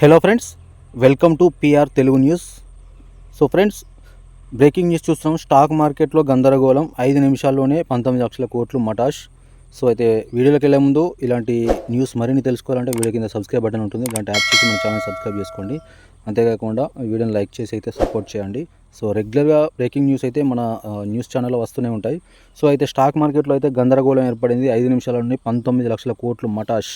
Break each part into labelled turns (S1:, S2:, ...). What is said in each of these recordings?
S1: Hello friends welcome to PR Telugu news. So friends breaking news చూస్తున్నాం. Stock మార్కెట్లో గందరగోళం. ఐదు నిమిషాల్లోనే పంతొమ్మిది లక్షల కోట్లు మటాష్. సో అయితే వీడియోలోకి వెళ్ళే ముందు ఇలాంటి న్యూస్ మరిన్ని తెలుసుకోవాలంటే వీడియో కింద సబ్స్క్రైబ్ బటన్ ఉంటుంది. ఇలాంటి యాప్ చూసి మన ఛానల్ సబ్స్క్రైబ్ చేసుకోండి. అంతేకాకుండా వీడియోని లైక్ చేసి అయితే సపోర్ట్ చేయండి. సో రెగ్యులర్గా బ్రేకింగ్ న్యూస్ అయితే మన న్యూస్ ఛానల్లో వస్తూనే ఉంటాయి. సో అయితే స్టాక్ మార్కెట్లో అయితే గందరగోళం ఏర్పడింది. ఐదు నిమిషాల నుండి పంతొమ్మిది లక్షల కోట్లు మటాష్.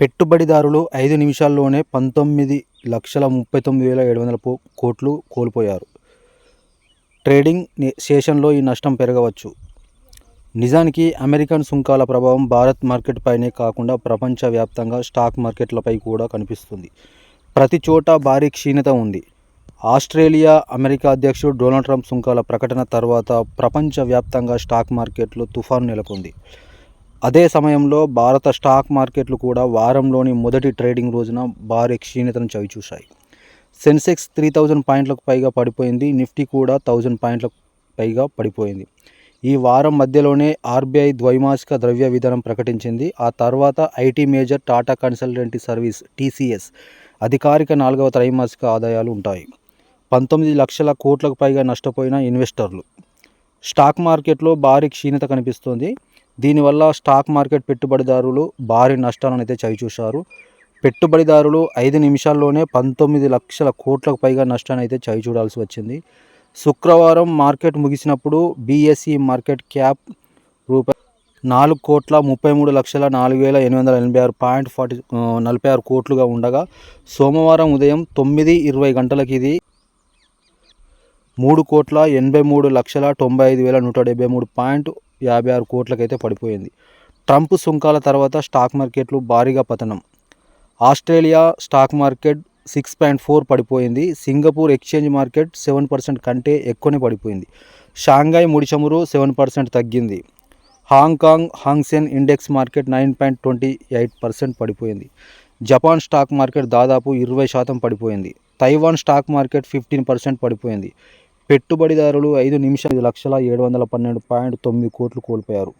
S1: పెట్టుబడిదారులు ఐదు నిమిషాల్లోనే పంతొమ్మిది లక్షల ముప్పై తొమ్మిది వేల ఏడు వందల కోట్లు కోల్పోయారు. ట్రేడింగ్ సేషన్లో సెషన్లో ఈ నష్టం పెరగవచ్చు. నిజానికి అమెరికన్ సుంకాల ప్రభావం భారత్ మార్కెట్ పైనే కాకుండా ప్రపంచవ్యాప్తంగా స్టాక్ మార్కెట్లపై కూడా కనిపిస్తుంది. ప్రతి చోట భారీ క్షీణత ఉంది. ఆస్ట్రేలియా అమెరికా అధ్యక్షుడు డొనాల్డ్ ట్రంప్ సుంకాల ప్రకటన తర్వాత ప్రపంచవ్యాప్తంగా స్టాక్ మార్కెట్లో తుఫాను నెలకొంది. అదే సమయంలో భారత స్టాక్ మార్కెట్లు కూడా వారంలోని మొదటి ట్రేడింగ్ రోజున భారీ క్షీణతను చవిచూశాయి. సెన్సెక్స్ త్రీ థౌజండ్ పాయింట్లకు పైగా పడిపోయింది నిఫ్టీ కూడా థౌజండ్ పాయింట్లకు పైగా పడిపోయింది. ఈ వారం మధ్యలోనే ఆర్బీఐ ద్వైమాసిక ద్రవ్య విధానం ప్రకటించింది. ఆ తర్వాత IT major Tata consultancy service TCS అధికారిక నాలుగవ త్రైమాసిక ఆదాయాలు ఉంటాయి. పంతొమ్మిది లక్షల కోట్లకు పైగా నష్టపోయిన ఇన్వెస్టర్లు. స్టాక్ మార్కెట్లో భారీ క్షీణత కనిపిస్తోంది. దీనివల్ల స్టాక్ మార్కెట్ పెట్టుబడిదారులు భారీ నష్టాలను అయితే చవిచూశారు. పెట్టుబడిదారులు ఐదు నిమిషాల్లోనే పంతొమ్మిది లక్షల కోట్లకు పైగా నష్టాన్ని అయితే చవి చూడాల్సి వచ్చింది. శుక్రవారం మార్కెట్ ముగిసినప్పుడు బీఎస్ఈ మార్కెట్ క్యాప్ రూపాయ నాలుగు కోట్ల ముప్పై మూడు లక్షల నాలుగు వేల ఎనిమిది వందల ఎనభై ఆరు పాయింట్ ఫార్టీ నలభై ఆరు కోట్లుగా ఉండగా సోమవారం ఉదయం తొమ్మిది ఇరవై గంటలకి ఇది మూడు కోట్ల ఎనభై మూడు లక్షల తొంభై ఐదు వేల నూట డెబ్బై మూడు పాయింట్ యాభై ఆరు కోట్లకైతే పడిపోయింది. ట్రంప్ సుంకాల తర్వాత స్టాక్ మార్కెట్లు భారీగా పతనం. Australia stock market six point four పడిపోయింది. Singapore exchange market seven percent కంటే ఎక్కువనే పడిపోయింది. షాంఘాయ్ ముడి చమురు సెవెన్ పర్సెంట్ తగ్గింది. Hong Kong Hang Seng index market nine point twenty eight percent పడిపోయింది. జపాన్ స్టాక్ మార్కెట్ దాదాపు ఇరవై శాతం పడిపోయింది. Taiwan stock market fifteen percent పడిపోయింది. పెట్టుబడిదారులు ఐదు నిమిషాలు ఐదు లక్షల ఏడు వందల పన్నెండు పాయింట్ తొమ్మిది కోట్లు కోల్పోయారు.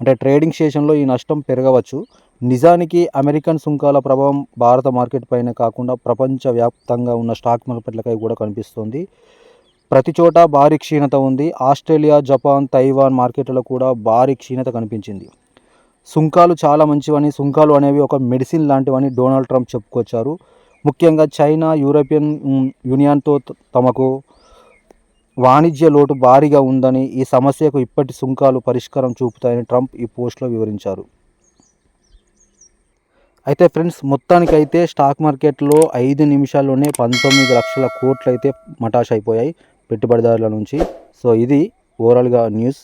S1: అంటే ట్రేడింగ్ సెషన్లో ఈ నష్టం పెరగవచ్చు. నిజానికి అమెరికన్ సుంకాల ప్రభావం భారత మార్కెట్ పైన కాకుండా ప్రపంచవ్యాప్తంగా ఉన్న స్టాక్ మార్కెట్లపై కూడా కనిపిస్తోంది. ప్రతి చోట భారీ క్షీణత ఉంది. ఆస్ట్రేలియా జపాన్ తైవాన్ మార్కెట్లలో కూడా భారీ క్షీణత కనిపించింది. సుంకాలు చాలా మంచివని సుంకాలు అనేవి ఒక మెడిసిన్ లాంటివని డొనాల్డ్ ట్రంప్ చెప్పుకొచ్చారు. ముఖ్యంగా చైనా యూరోపియన్ యూనియన్తో తమకు వాణిజ్య లోటు భారీగా ఉందని ఈ సమస్యకు ఇప్పటి సుంకాలు పరిష్కారం చూపుతాయని ట్రంప్ ఈ పోస్ట్లో వివరించారు. అయితే ఫ్రెండ్స్ మొత్తానికైతే స్టాక్ మార్కెట్లో ఐదు నిమిషాల్లోనే పంతొమ్మిది లక్షల కోట్లు అయితే మటాష్ అయిపోయాయి పెట్టుబడిదారుల నుంచి. సో ఇది ఓవరాల్గా న్యూస్.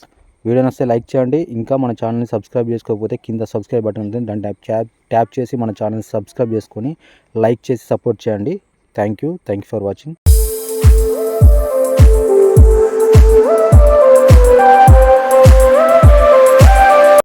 S1: వీడియో నస్తే లైక్ చేయండి. ఇంకా మన ఛానల్ని సబ్స్క్రైబ్ చేసుకోకపోతే కింద సబ్స్క్రైబ్ బటన్ ఉంటుంది. దాన్ని ట్యాప్ ట్యాప్ ట్యాప్ చేసి మన ఛానల్ని సబ్స్క్రైబ్ చేసుకొని లైక్ చేసి సపోర్ట్ చేయండి. Thank you. Thank you for watching.